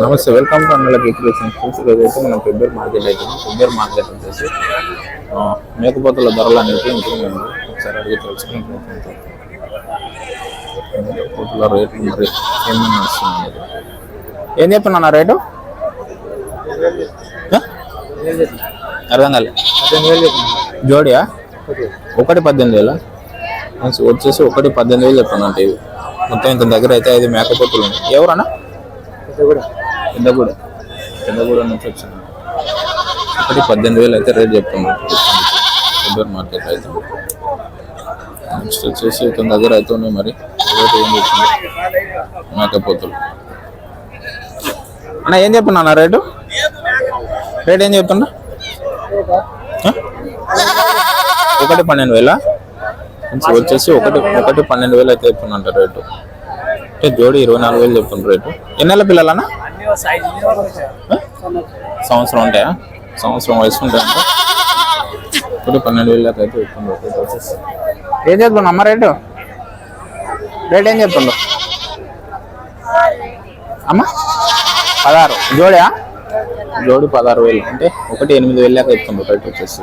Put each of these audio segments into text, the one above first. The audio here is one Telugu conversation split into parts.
నమస్తే welcome to Annala expression friends ఈరోజైతే మనం ఫిబ్బర్ మార్కెట్ అయితే ఫిబ్బర్ మార్కెట్ వచ్చేసి మేకపోతల ధరలు అనేది ఇంప్రూవ్ ఒకసారి అడిగి తెలుసుకుని మేకపోతల రేట్లు మరి ఏమేమి నడుస్తుంది ఏం చెప్తున్నా రేటు? అర్థం కాలే. జోడియా? ఒకటి పద్దెనిమిది వేల? వచ్చేసి ఒకటి పద్దెనిమిది వేలు చెప్తున్నా అంటే ఇవి మొత్తం ఇంత దగ్గర అయితే ఐదు మేకపోతులు ఉన్నాయి. ఎవరన్నా? పెద్దగూడ పెద్దగూడ నుంచి వచ్చింది ఒకటి పద్దెనిమిది వేలు అయితే రేట్ చెప్తున్నారు ఫిబ్రవరి మార్కెట్ అయితే. నెక్స్ట్ వచ్చేసి ఇతని దగ్గర అయితే ఉన్నాయి మరి. రేట్ ఏం చెప్తుంది మేకపోతులు. అన్న ఏం చెప్తున్నా రేటు? రేట్ ఏం చెప్తున్నా? ఒకటి పన్నెండు వేల? వచ్చేసి ఒకటి ఒకటి పన్నెండు వేలు అయితే చెప్తున్నా రేటు. అంటే జోడి ఇరవై నాలుగు వేలు చెప్తుండ్రు రేటు. ఎన్ని నెలల పిల్లలన్నా? సంవత్సరం ఉంటాయా? సంవత్సరం వయసు ఉంటాయంట ఇప్పుడు పన్నెండు వేలు దాకా అయితే చెప్తుండ్రు వచ్చేసి ఏం చెప్తున్నా అమ్మ రేటు? రేట్ ఏం చెప్తుండ్రు? అమ్మ? పదహారు. జోడియా? జోడి పదహారు వేలు. అంటే ఒకటి ఎనిమిది వేలు దాకా చెప్తుండ్రు రేట్ వచ్చేసి.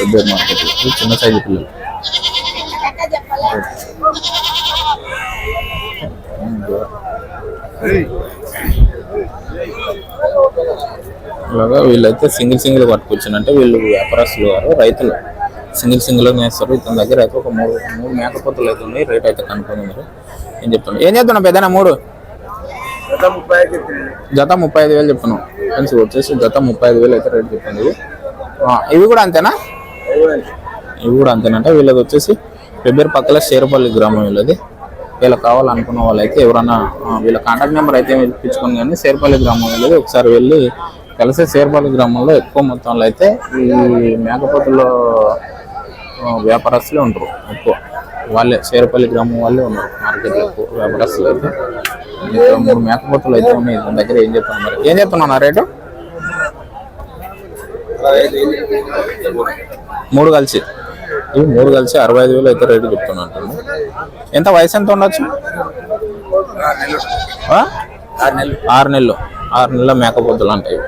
పెద్ద మార్కెట్. చిన్న సైజు పిల్లలు. ఇలాగా వీళ్ళైతే సింగిల్ సింగిల్ పట్టుకొచ్చాను అంటే వీళ్ళు వ్యాపారస్తులు గారు రైతులు. సింగిల్ సింగిల్ వేస్తారు ఇతని దగ్గర అయితే ఒక మూడు మూడు మేకపోతులు అయితే ఉన్నాయి. రేట్ అయితే కనుక్కొని మీరు ఏం చెప్తున్నా ఏం చెప్తున్నా పెద్దనా మూడు. జత ముప్పై ఐదు వేలు చెప్తున్నాం ఫ్రెండ్స్ వచ్చేసి జత ముప్పై ఐదు వేలు అయితే రేట్ చెప్తుంది ఇవి కూడా అంతేనా? ఇవి కూడా అంతేనంట వీళ్ళది వచ్చేసి పెబ్బేరు పక్కల షేరపల్లి గ్రామం వీళ్ళది. వీళ్ళకి కావాలనుకున్న వాళ్ళైతే ఎవరన్నా వీళ్ళ కాంటాక్ట్ నెంబర్ అయితే ఇప్పించుకొని కానీ శేర్పల్లి గ్రామం ఒకసారి వెళ్ళి కలిసి శేర్పల్లి గ్రామంలో ఎక్కువ మొత్తంలో అయితే ఈ మేకపోతుల్లో వ్యాపారస్తులే ఉంటారు ఎక్కువ. వాళ్ళే శేరపల్లి గ్రామం వాళ్ళే ఉన్నారు మార్కెట్లో ఎక్కువ వ్యాపారస్తులు అయితే. మూడు మేకపోతులు అయితే ఉన్నాయి. దాని దగ్గర ఏం చెప్తాను మరి? ఏం చెప్తున్నా రేటు? మూడు కలిసి. ఇవి మూడు కలిసి అరవై ఐదు వేలు అయితే రేటు చెప్తున్నట్టు ఎంత వయసు ఎంత ఉండొచ్చు? ఆరు నెలలు. ఆరు నెలల మేకపోతులు అంటాయి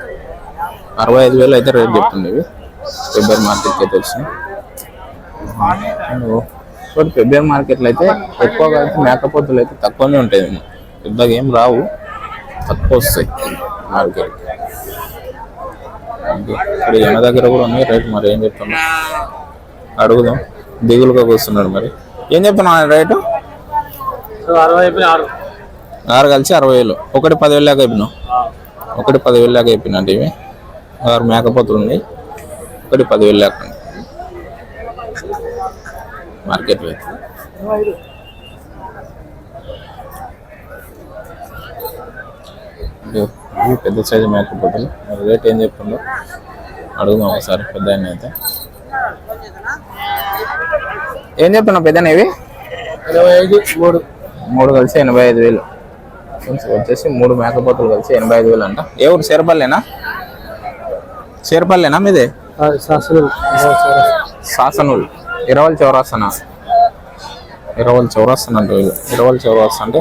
అరవై ఐదు వేలు అయితే రేట్ చెప్తుంది ఇవి. ఫిబ్రవరి మార్కెట్కి అయితే వచ్చినాయి ఇప్పుడు ఫిబ్రవరి మార్కెట్లో అయితే ఎక్కువగా అయితే మేకపోతులు అయితే తక్కువనే ఉంటాయి పెద్దగా ఏం రావు. తక్కువ వస్తాయి మార్కెట్ ఇప్పుడు ఎన్న దగ్గర కూడా ఉన్నాయి రేట్ మరి ఏం చెప్తున్నా అడుగుదాం. దిగులుగా కూర్చున్నాడు మరి. ఏం చెప్తున్నా రేటు? ఆరు. కలిసి అరవై వేలు ఒకటి పదివేలు దాకా అయిపోయినావు ఒకటి పదివేలు దాకా అయిపోయినా అంటే ఇవి. ఆరు మేకపోతులు ఉన్నాయి. ఒకటి పదివేలు అయితే ఇదిగో, ఇవి పెద్ద సైజు మేకపోతులు. రేట్ ఏం చెప్తుందో అడుగుదాం ఒకసారి పెద్ద అయితే. ఏం చెప్తున్నావు పెద్ద ఇవి మూడు. మూడు కలిసి ఎనభై ఐదు వేలు. వచ్చేసి మూడు మేకపోతులు కలిసి ఎనభై ఐదు వేలు అంట. ఏ ఊరు? చేరపల్లేనా? చేరపల్లేనా మీదే? శాసనూరు ఇరవల్ చౌరాసన ఇరవల్ చౌరాసన అంటే వీళ్ళు ఇరవల్ చౌరాసన అంటే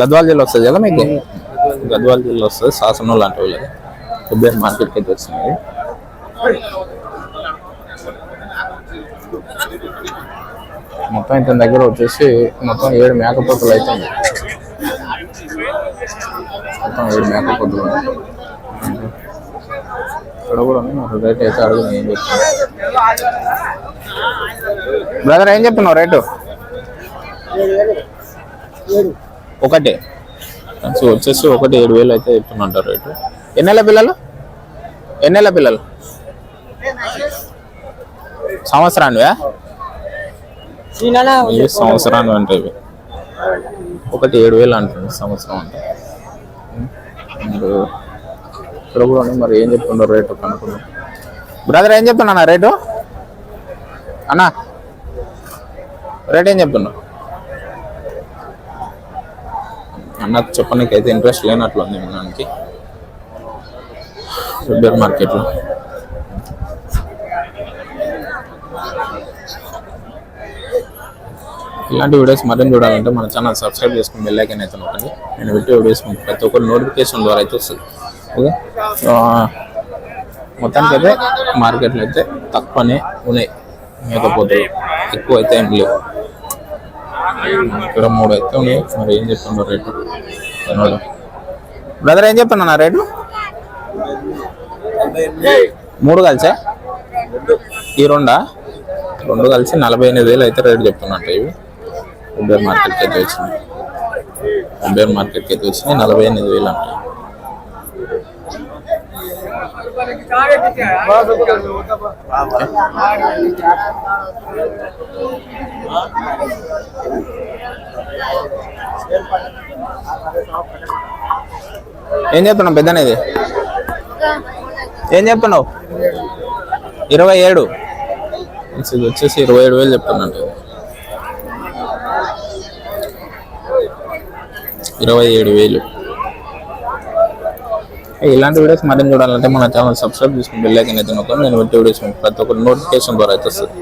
గద్వాల జిల్లా వస్తుంది కదా మీకు? గద్వాల జిల్లా వస్తుంది శాసనూరు అంటే వీళ్ళది ఫిబ్రవరి మార్కెట్కి అయితే వచ్చినాయి మొత్తం ఇతని దగ్గర వచ్చేసి మొత్తం ఏడు మేకపోతులు అయితే మొత్తం ఏడు మేకపోతులు ఇక్కడ కూడా నాకు రేట్ అయితే అడుగు ఏం చెప్తున్నా బ్రదర్ ఏం చెప్తున్నావు రేటు? ఒకటి. సో వచ్చేసి ఒకటి ఏడు వేలు అయితే చెప్తున్నట్టు రేటు. ఎన్నెల పిల్లలు? ఎన్నెల పిల్లలు? సంవత్సరానివా? ఇవి సంవత్సరాన్ని అంటే ఇవి. ఒకటి ఏడు వేలు అంటుంది సంవత్సరం అంటే. ఇప్పుడు ఇక్కడ కూడా. మరి ఏం చెప్తున్నారు రేటు కనుక్కుందాం. బ్రదర్ ఏం చెప్తున్నా రేటు? అన్నా రేట్ ఏం చెప్తున్నావు అన్నకు చెప్పడానికి అయితే ఇంట్రెస్ట్ లేనట్లు ఉంది వినడానికి. ఫిబ్రవరి మార్కెట్లో. ఇలాంటి వీడియోస్ మరిన్ని చూడాలంటే మన ఛానల్ సబ్స్క్రైబ్ చేసుకుని బెల్లైకన్ అయితే నొక్కండి. నేను పెట్టే వీడియోస్ ప్రతి ఒక్కరు నోటిఫికేషన్ ద్వారా అయితే వస్తుంది. ఓకే మొత్తానికి అయితే మార్కెట్లో అయితే తక్కువనే ఉన్నాయి. మేకపోతే ఎక్కువ అయితే ఏం లేవు. ఇక్కడ మూడు అయితే ఉన్నాయి. మరి ఏం చెప్తున్నారు రేటు? బ్రదర్ ఏం చెప్తున్నా రేటు? మూడు కలిసా? ఈ రెండా? రెండు కలిసి నలభై ఎనిమిది వేలు అయితే రేటు చెప్తున్నట్టు ఇవి. ఉబ్బేర్ మార్కెట్కి అయితే వచ్చినాయి మార్కెట్ మార్కెట్కి అయితే వచ్చినాయి నలభై ఎనిమిది వేలు అంటే. ఏం చెప్తున్నావు పెద్దనేది ఏం చెప్తున్నావు? ఇరవై ఏడు. ఇది వచ్చేసి ఇరవై ఏడు వేలు చెప్తున్నాను ఇరవై ఏడు వేలు. ఇలాంటి వీడియోస్ మరిన్ని చూడాలంటే మన ఛానల్ సబ్స్క్రైబ్ చేసుకుని బెల్ ఐకన్ అయితే నొక్కండి. నేను పెట్టే వీడియోస్ ప్రతి ఒక్కరు నోటిఫికేషన్ ద్వారా అయితే వస్తుంది.